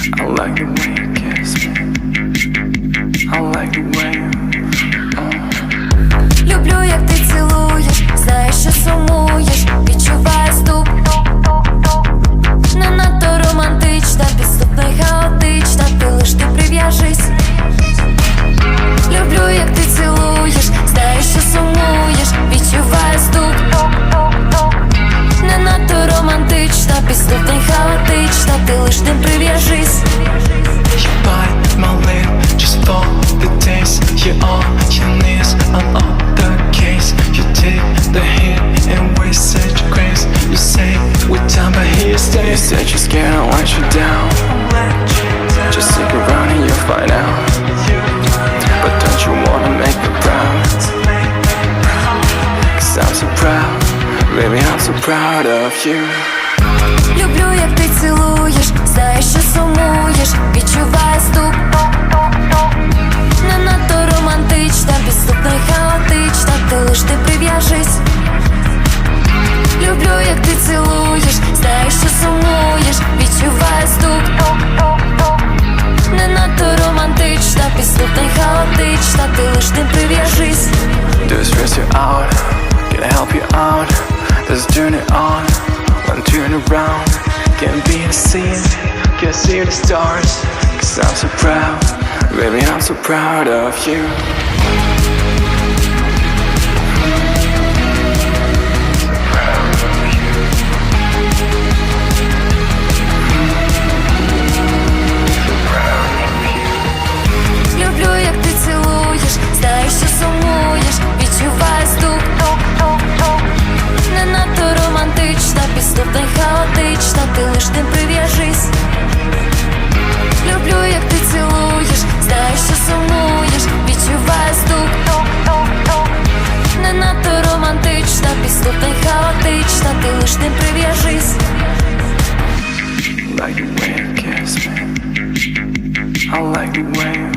I like the way you kiss me. I like the way you. Люблю, як ти You said you're scared, I'll let you down. Just stick around and you'll find out. But don't you wanna make me proud? Cause I'm so proud, baby, I'm so proud of you. Люблю, як ти цілуєш, знаєш, що сумуєш, відчуваю стук. Не надто романтична, підступна й хаотична, ти лиш ти прив'яжись. Люблю, як ти цілуєш, stress you out, can I help you out? Let's turn it on, one turn around. Can't be the scene, can't see the stars. Cause I'm so proud, baby, I'm so proud of you. хочеш, прив'яжись. Люблю, як ти цілуєш, знаєш, що сумуєш, відчуваю стук, тук, тук, тук Не надто романтична, підступна й хаотична, ти лиш тим прив'яжись. I like the way you kiss me. I like the way you